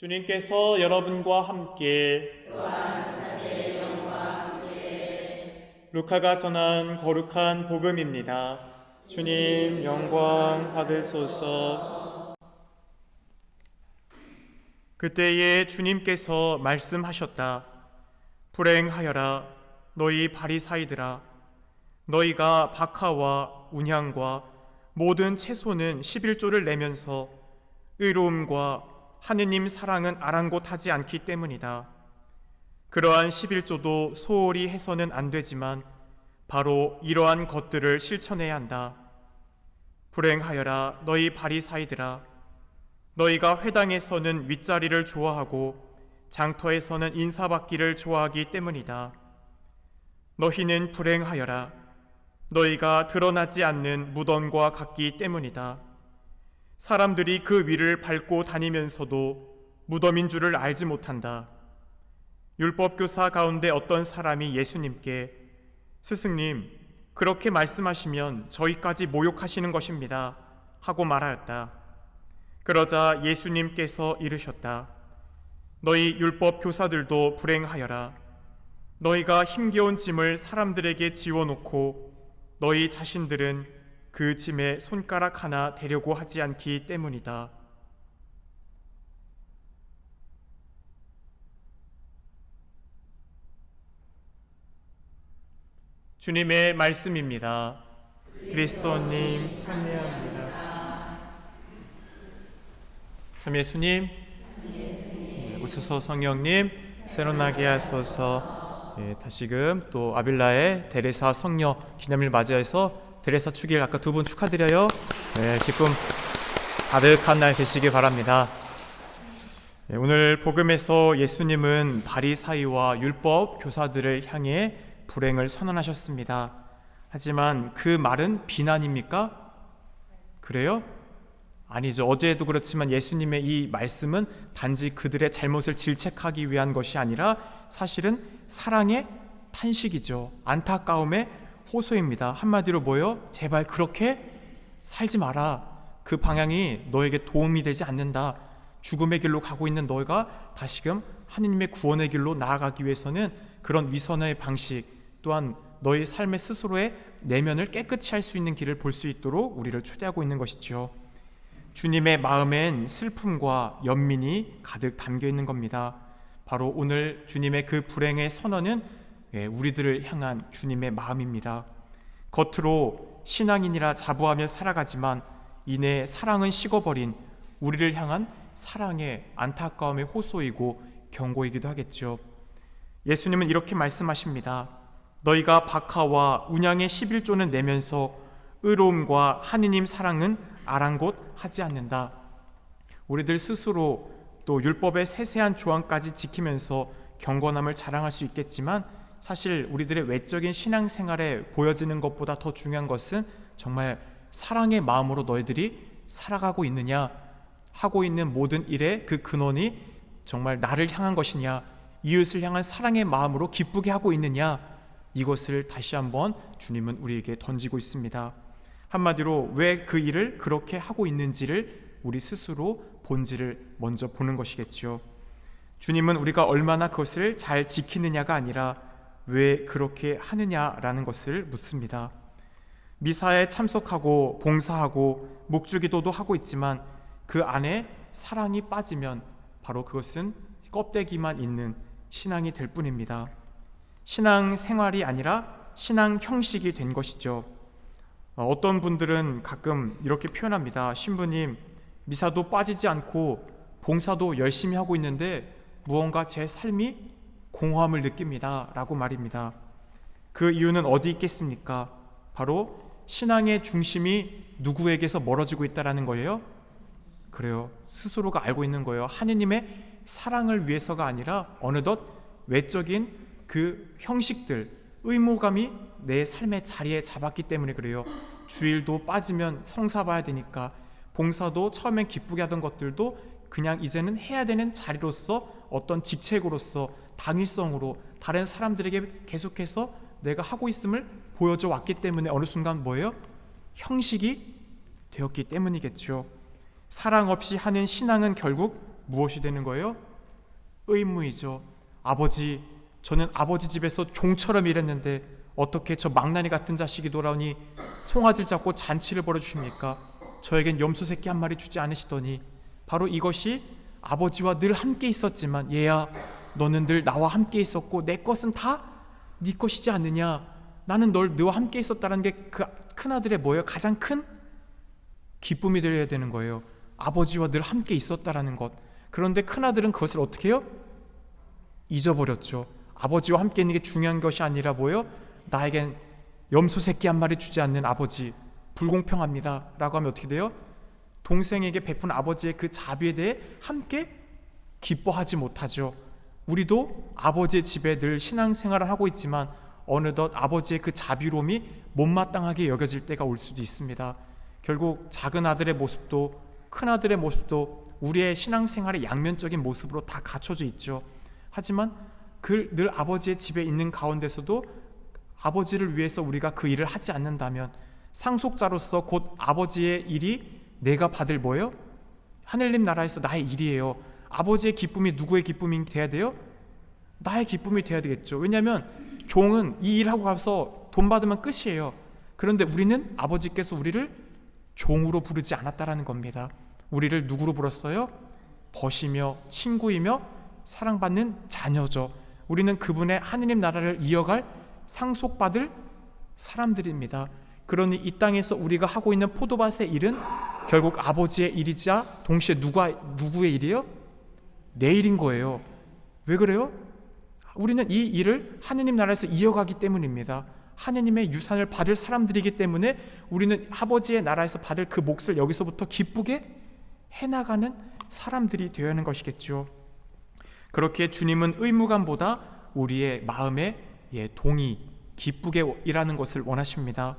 주님께서 여러분과 함께 루카가 전한 거룩한 복음입니다. 주님 영광 받으소서. 그때에 주님께서 말씀하셨다. 불행하여라 너희 바리사이들아 너희가 박하와 운향과 모든 채소는 11조를 내면서 의로움과 하느님 사랑은 아랑곳하지 않기 때문이다. 그러한 11조도 소홀히 해서는 안 되지만 바로 이러한 것들을 실천해야 한다. 불행하여라 너희 바리사이들아 너희가 회당에서는 윗자리를 좋아하고 장터에서는 인사받기를 좋아하기 때문이다. 너희는 불행하여라 너희가 드러나지 않는 무덤과 같기 때문이다. 사람들이 그 위를 밟고 다니면서도 무덤인 줄을 알지 못한다. 율법교사 가운데 어떤 사람이 예수님께 스승님, 그렇게 말씀하시면 저희까지 모욕하시는 것입니다. 하고 말하였다. 그러자 예수님께서 이르셨다. 너희 율법 교사들도 불행하여라. 너희가 힘겨운 짐을 사람들에게 지워놓고 너희 자신들은 그 짐에 손가락 하나 대려고 하지 않기 때문이다. 주님의 말씀입니다. 그리스도님 참여합니다. 참 예수님, 네, 오소서 성령님, 새로나게 하소서. 예, 다시금 또 아빌라의 데레사 성녀 기념일 맞이해서 데레사 축일 아까 두 분 축하드려요. 네, 기쁨 가득한 날 되시길 바랍니다. 네, 오늘 복음에서 예수님은 바리사이와 율법 교사들을 향해 불행을 선언하셨습니다. 하지만 그 말은 비난입니까? 그래요? 아니죠. 어제도 그렇지만 예수님의 이 말씀은 단지 그들의 잘못을 질책하기 위한 것이 아니라 사실은 사랑의 탄식이죠. 안타까움의 호소입니다. 한마디로 뭐요? 제발 그렇게 살지 마라. 그 방향이 너에게 도움이 되지 않는다. 죽음의 길로 가고 있는 너희가 다시금 하느님의 구원의 길로 나아가기 위해서는 그런 위선의 방식 또한 너희 삶의 스스로의 내면을 깨끗이 할 수 있는 길을 볼 수 있도록 우리를 초대하고 있는 것이죠. 주님의 마음엔 슬픔과 연민이 가득 담겨 있는 겁니다. 바로 오늘 주님의 그 불행의 선언은 예, 우리들을 향한 주님의 마음입니다. 겉으로 신앙인이라 자부하며 살아가지만 이내 사랑은 식어버린 우리를 향한 사랑의 안타까움의 호소이고 경고이기도 하겠죠. 예수님은 이렇게 말씀하십니다. 너희가 박하와 운양의 11조는 내면서 의로움과 하느님 사랑은 아랑곳 하지 않는다. 우리들 스스로 또 율법의 세세한 조항까지 지키면서 경건함을 자랑할 수 있겠지만 사실 우리들의 외적인 신앙생활에 보여지는 것보다 더 중요한 것은 정말 사랑의 마음으로 너희들이 살아가고 있느냐 하고 있는 모든 일의 그 근원이 정말 나를 향한 것이냐 이웃을 향한 사랑의 마음으로 기쁘게 하고 있느냐 이것을 다시 한번 주님은 우리에게 던지고 있습니다. 한마디로 왜 그 일을 그렇게 하고 있는지를 우리 스스로 본질을 먼저 보는 것이겠지요. 주님은 우리가 얼마나 그것을 잘 지키느냐가 아니라 왜 그렇게 하느냐라는 것을 묻습니다. 미사에 참석하고 봉사하고 묵주기도도 하고 있지만 그 안에 사랑이 빠지면 바로 그것은 껍데기만 있는 신앙이 될 뿐입니다. 신앙 생활이 아니라 신앙 형식이 된 것이죠. 어, 어떤 분들은 가끔 이렇게 표현합니다. 신부님, 미사도 빠지지 않고 봉사도 열심히 하고 있는데 무언가 제 삶이 공허함을 느낍니다. 라고 말입니다. 그 이유는 어디 있겠습니까? 바로 신앙의 중심이 누구에게서 멀어지고 있다라는 거예요. 그래요. 스스로가 알고 있는 거예요. 하느님의 사랑을 위해서가 아니라 어느덧 외적인 그 형식들, 의무감이 내 삶의 자리에 잡았기 때문에 그래요. 주일도 빠지면 성사 봐야 되니까 봉사도 처음엔 기쁘게 하던 것들도 그냥 이제는 해야 되는 자리로서 어떤 직책으로서 당위성으로 다른 사람들에게 계속해서 내가 하고 있음을 보여줘 왔기 때문에 어느 순간 뭐예요? 형식이 되었기 때문이겠죠. 사랑 없이 하는 신앙은 결국 무엇이 되는 거예요? 의무이죠. 아버지, 저는 아버지 집에서 종처럼 일했는데 어떻게 저 망나니 같은 자식이 돌아오니 송아지를 잡고 잔치를 벌여주십니까? 저에겐 염소 새끼 한 마리 주지 않으시더니 바로 이것이 아버지와 늘 함께 있었지만 얘야 너는 늘 나와 함께 있었고 내 것은 다 네 것이지 않느냐 나는 널 너와 함께 있었다는 게 그 큰아들의 뭐예요? 가장 큰 기쁨이 되어야 되는 거예요 아버지와 늘 함께 있었다라는 것 그런데 큰아들은 그것을 어떻게 해요? 잊어버렸죠 아버지와 함께 있는 게 중요한 것이 아니라 뭐예요? 나에겐 염소 새끼 한 마리 주지 않는 아버지 불공평합니다 라고 하면 어떻게 돼요? 동생에게 베푼 아버지의 그 자비에 대해 함께 기뻐하지 못하죠. 우리도 아버지의 집에 늘 신앙생활을 하고 있지만 어느덧 아버지의 그 자비로움이 못마땅하게 여겨질 때가 올 수도 있습니다. 결국 작은 아들의 모습도 큰 아들의 모습도 우리의 신앙생활의 양면적인 모습으로 다 갖춰져 있죠. 하지만 그늘 아버지의 집에 있는 가운데서도 아버지를 위해서 우리가 그 일을 하지 않는다면 상속자로서 곧 아버지의 일이 내가 받을 뭐예요? 하늘님 나라에서 나의 일이에요. 아버지의 기쁨이 누구의 기쁨이 돼야 돼요? 나의 기쁨이 돼야 되겠죠. 왜냐하면 종은 이 일하고 가서 돈 받으면 끝이에요. 그런데 우리는 아버지께서 우리를 종으로 부르지 않았다라는 겁니다. 우리를 누구로 불렀어요? 벗이며 친구이며 사랑받는 자녀죠. 우리는 그분의 하느님 나라를 이어갈 상속받을 사람들입니다. 그러니 이 땅에서 우리가 하고 있는 포도밭의 일은 결국 아버지의 일이자 동시에 누가 누구의 일이에요? 내 일인 거예요. 왜 그래요? 우리는 이 일을 하느님 나라에서 이어가기 때문입니다. 하느님의 유산을 받을 사람들이기 때문에 우리는 아버지의 나라에서 받을 그 몫을 여기서부터 기쁘게 해나가는 사람들이 되어야 하는 것이겠죠. 그렇게 주님은 의무감보다 우리의 마음의 예, 동의, 기쁘게 일하는 것을 원하십니다.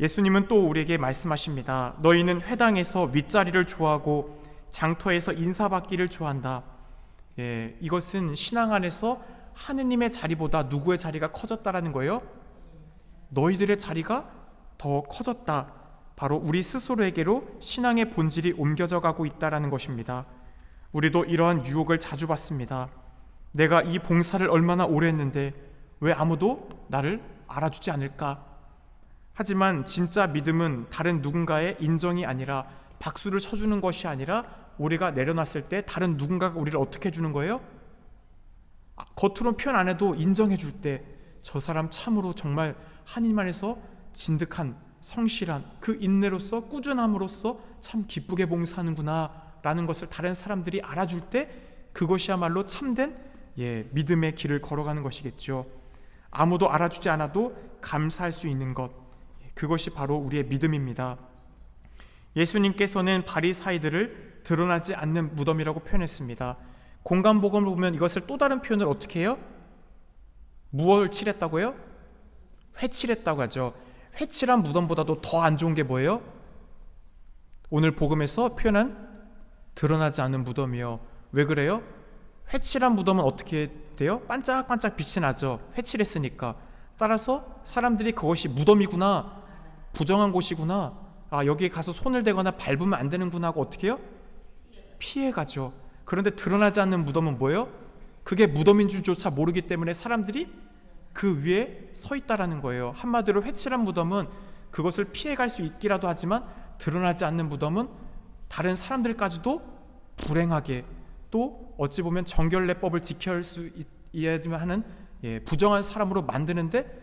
예수님은 또 우리에게 말씀하십니다. 너희는 회당에서 윗자리를 좋아하고 장터에서 인사받기를 좋아한다. 예, 이것은 신앙 안에서 하느님의 자리보다 누구의 자리가 커졌다라는 거예요? 너희들의 자리가 더 커졌다. 바로 우리 스스로에게로 신앙의 본질이 옮겨져 가고 있다라는 것입니다. 우리도 이러한 유혹을 자주 받습니다. 내가 이 봉사를 얼마나 오래 했는데 왜 아무도 나를 알아주지 않을까? 하지만 진짜 믿음은 다른 누군가의 인정이 아니라 박수를 쳐주는 것이 아니라 우리가 내려놨을 때 다른 누군가가 우리를 어떻게 해주는 거예요? 아, 겉으로 표현 안 해도 인정해 줄 때 저 사람 참으로 정말 안에서 진득한 성실한 그 인내로서 꾸준함으로써 참 기쁘게 봉사하는구나 라는 것을 다른 사람들이 알아줄 때 그것이야말로 참된 예, 믿음의 길을 걸어가는 것이겠죠. 아무도 알아주지 않아도 감사할 수 있는 것 그것이 바로 우리의 믿음입니다. 예수님께서는 바리사이들을 드러나지 않는 무덤이라고 표현했습니다. 공간복음을 보면 이것을 또 다른 표현을 어떻게 해요? 무엇을 칠했다고요? 회칠했다고 하죠. 회칠한 무덤보다도 더 안 좋은 게 뭐예요? 오늘 복음에서 표현한 드러나지 않는 무덤이요. 왜 그래요? 회칠한 무덤은 어떻게 돼요? 반짝반짝 빛이 나죠. 회칠했으니까. 따라서 사람들이 그것이 무덤이구나, 부정한 곳이구나, 아 여기에 가서 손을 대거나 밟으면 안 되는구나 하고 어떻게 해요? 피해 가죠. 그런데 드러나지 않는 무덤은 뭐예요? 그게 무덤인 줄조차 모르기 때문에 사람들이 그 위에 서 있다라는 거예요. 한마디로 회칠한 무덤은 그것을 피해 갈 수 있기라도 하지만 드러나지 않는 무덤은 다른 사람들까지도 불행하게 또 어찌 보면 정결례법을 지킬 수 있어야 하는 예, 부정한 사람으로 만드는데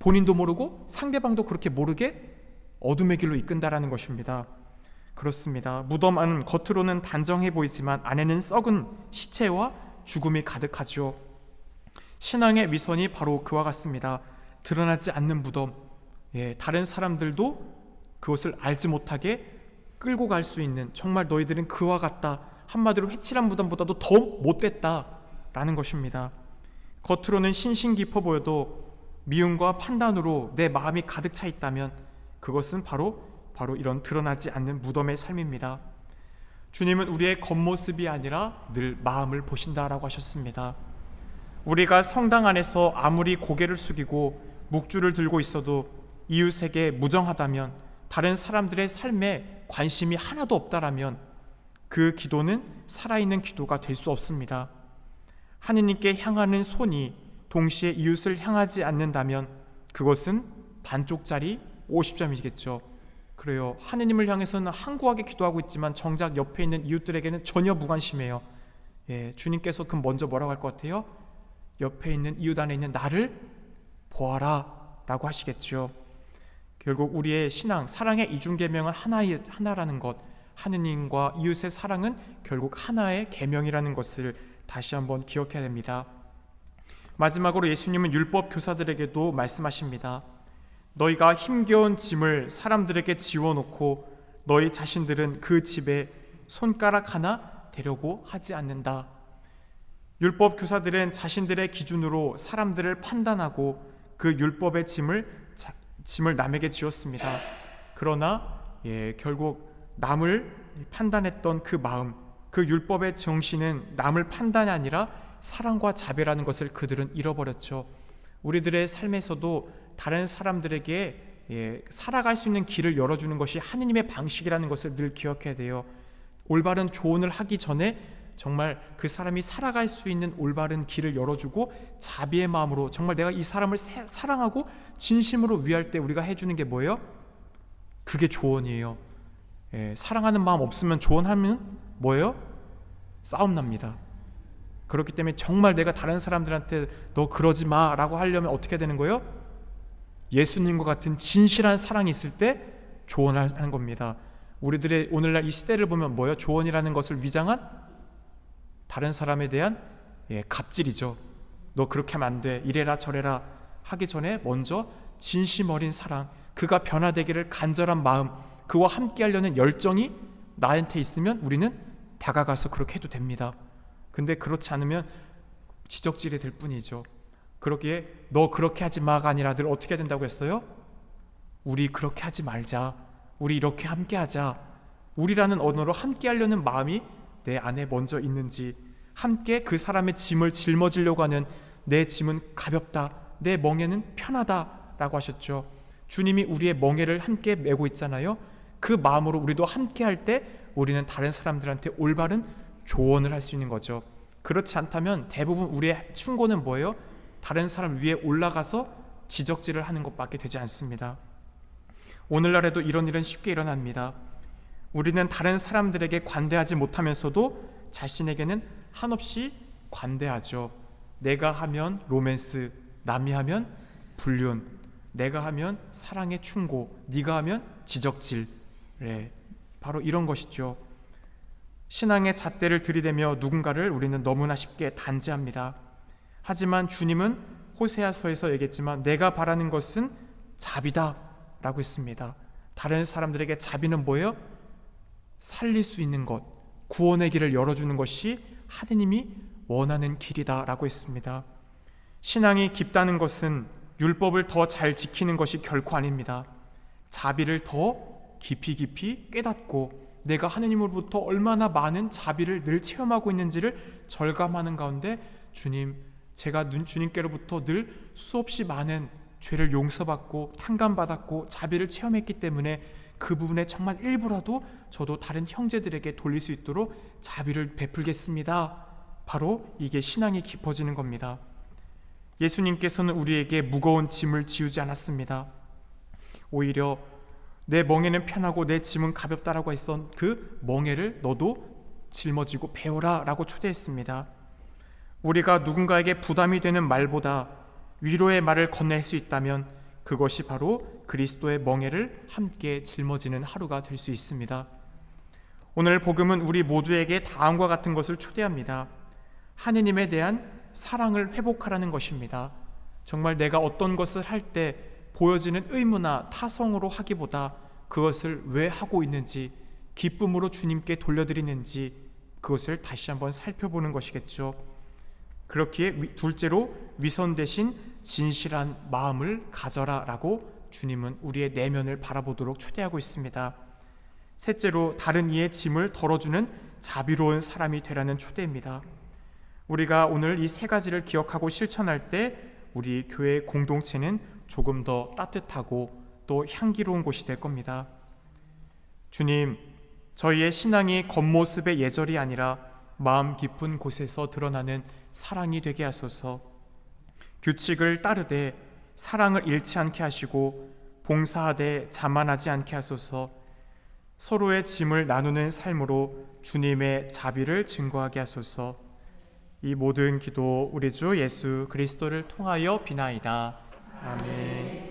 본인도 모르고 상대방도 그렇게 모르게 어둠의 길로 이끈다라는 것입니다. 그렇습니다. 무덤 안은 겉으로는 단정해 보이지만 안에는 썩은 시체와 죽음이 가득하죠. 신앙의 위선이 바로 그와 같습니다. 드러나지 않는 무덤. 예, 다른 사람들도 그것을 알지 못하게 끌고 갈 수 있는 정말 너희들은 그와 같다. 한마디로 회칠한 무덤보다도 더 못됐다라는 것입니다. 겉으로는 신신 깊어 보여도 미움과 판단으로 내 마음이 가득 차 있다면 그것은 바로 바로 이런 드러나지 않는 무덤의 삶입니다. 주님은 우리의 겉모습이 아니라 늘 마음을 보신다라고 하셨습니다. 우리가 성당 안에서 아무리 고개를 숙이고 묵주를 들고 있어도 이웃에게 무정하다면 다른 사람들의 삶에 관심이 하나도 없다라면 그 기도는 살아있는 기도가 될 수 없습니다. 하느님께 향하는 손이 동시에 이웃을 향하지 않는다면 그것은 반쪽짜리 50점이겠죠. 그래요. 하느님을 향해서는 항구하게 기도하고 있지만 정작 옆에 있는 이웃들에게는 전혀 무관심해요. 예, 주님께서 그럼 먼저 뭐라고 할 것 같아요? 옆에 있는 이웃 안에 있는 나를 보아라 라고 하시겠죠. 결국 우리의 신앙, 사랑의 이중 계명은 하나의 하나라는 것, 하느님과 이웃의 사랑은 결국 하나의 계명이라는 것을 다시 한번 기억해야 됩니다. 마지막으로 예수님은 율법 교사들에게도 말씀하십니다. 너희가 힘겨운 짐을 사람들에게 지워놓고 너희 자신들은 그 집에 손가락 하나 대려고 하지 않는다. 율법 교사들은 자신들의 기준으로 사람들을 판단하고 그 율법의 짐을 자, 짐을 남에게 지었습니다. 그러나 예, 결국 남을 판단했던 그 마음, 그 율법의 정신은 남을 판단이 아니라 사랑과 자비라는 것을 그들은 잃어버렸죠. 우리들의 삶에서도 다른 사람들에게 예, 살아갈 수 있는 길을 열어주는 것이 하느님의 방식이라는 것을 늘 기억해야 돼요. 올바른 조언을 하기 전에 정말 그 사람이 살아갈 수 있는 올바른 길을 열어주고 자비의 마음으로 정말 내가 이 사람을 사- 사랑하고 진심으로 위할 때 우리가 해주는 게 뭐예요? 그게 조언이에요. 예, 사랑하는 마음 없으면 조언하면 뭐예요? 싸움 납니다. 그렇기 때문에 정말 내가 다른 사람들한테 너 그러지 마라고 하려면 어떻게 되는 거예요? 예수님과 같은 진실한 사랑이 있을 때 조언하는 겁니다. 우리들의 오늘날 이 시대를 보면 뭐예요? 조언이라는 것을 위장한 다른 사람에 대한 예, 갑질이죠. 너 그렇게 하면 안 돼. 이래라 저래라 하기 전에 먼저 진심 어린 사랑, 그가 변화되기를 간절한 마음, 그와 함께 하려는 열정이 나한테 있으면 우리는 다가가서 그렇게 해도 됩니다. 근데 그렇지 않으면 지적질이 될 뿐이죠. 그러기에 너 그렇게 하지 마가 아니라 늘 어떻게 해야 된다고 했어요? 우리 그렇게 하지 말자. 우리 이렇게 함께 하자. 우리라는 언어로 함께 하려는 마음이 내 안에 먼저 있는지 함께 그 사람의 짐을 짊어지려고 하는 내 짐은 가볍다. 내 멍에는 편하다라고 하셨죠. 주님이 우리의 멍에를 함께 메고 있잖아요. 그 마음으로 우리도 함께 할 때 우리는 다른 사람들한테 올바른 조언을 할 수 있는 거죠. 그렇지 않다면 대부분 우리의 충고는 뭐예요? 다른 사람 위에 올라가서 지적질을 하는 것밖에 되지 않습니다. 오늘날에도 이런 일은 쉽게 일어납니다. 우리는 다른 사람들에게 관대하지 못하면서도 자신에게는 한없이 관대하죠. 내가 하면 로맨스, 남이 하면 불륜, 내가 하면 사랑의 충고, 네가 하면 지적질. 네, 바로 이런 것이죠. 신앙의 잣대를 들이대며 누군가를 우리는 너무나 쉽게 단죄합니다. 하지만 주님은 호세아서에서 얘기했지만 내가 바라는 것은 자비다라고 했습니다. 다른 사람들에게 자비는 뭐예요? 살릴 수 있는 것, 구원의 길을 열어주는 것이 하느님이 원하는 길이다라고 했습니다. 신앙이 깊다는 것은 율법을 더 잘 지키는 것이 결코 아닙니다. 자비를 더 깊이 깊이 깨닫고 내가 하느님으로부터 얼마나 많은 자비를 늘 체험하고 있는지를 절감하는 가운데 주님, 제가 눈 주님께로부터 늘 수없이 많은 죄를 용서받고 탕감받았고 자비를 체험했기 때문에 그 부분에 정말 일부라도 저도 다른 형제들에게 돌릴 수 있도록 자비를 베풀겠습니다. 바로 이게 신앙이 깊어지는 겁니다. 예수님께서는 우리에게 무거운 짐을 지우지 않았습니다. 오히려 내 멍에는 편하고 내 짐은 가볍다라고 했던 그 멍에를 너도 짊어지고 배워라 라고 초대했습니다. 우리가 누군가에게 부담이 되는 말보다 위로의 말을 건넬 수 있다면 그것이 바로 그리스도의 멍에를 함께 짊어지는 하루가 될 수 있습니다. 오늘 복음은 우리 모두에게 다음과 같은 것을 초대합니다. 하느님에 대한 사랑을 회복하라는 것입니다. 정말 내가 어떤 것을 할 때 보여지는 의무나 타성으로 하기보다 그것을 왜 하고 있는지 기쁨으로 주님께 돌려드리는지 그것을 다시 한번 살펴보는 것이겠죠. 그렇기에 둘째로 위선 대신 진실한 마음을 가져라 라고 주님은 우리의 내면을 바라보도록 초대하고 있습니다. 셋째로 다른 이의 짐을 덜어주는 자비로운 사람이 되라는 초대입니다. 우리가 오늘 이 세 가지를 기억하고 실천할 때 우리 교회 공동체는 조금 더 따뜻하고 또 향기로운 곳이 될 겁니다. 주님, 저희의 신앙이 겉모습의 예절이 아니라 마음 깊은 곳에서 드러나는 사랑이 되게 하소서. 규칙을 따르되 사랑을 잃지 않게 하시고 봉사하되 자만하지 않게 하소서. 서로의 짐을 나누는 삶으로 주님의 자비를 증거하게 하소서. 이 모든 기도 우리 주 예수 그리스도를 통하여 비나이다. 아멘.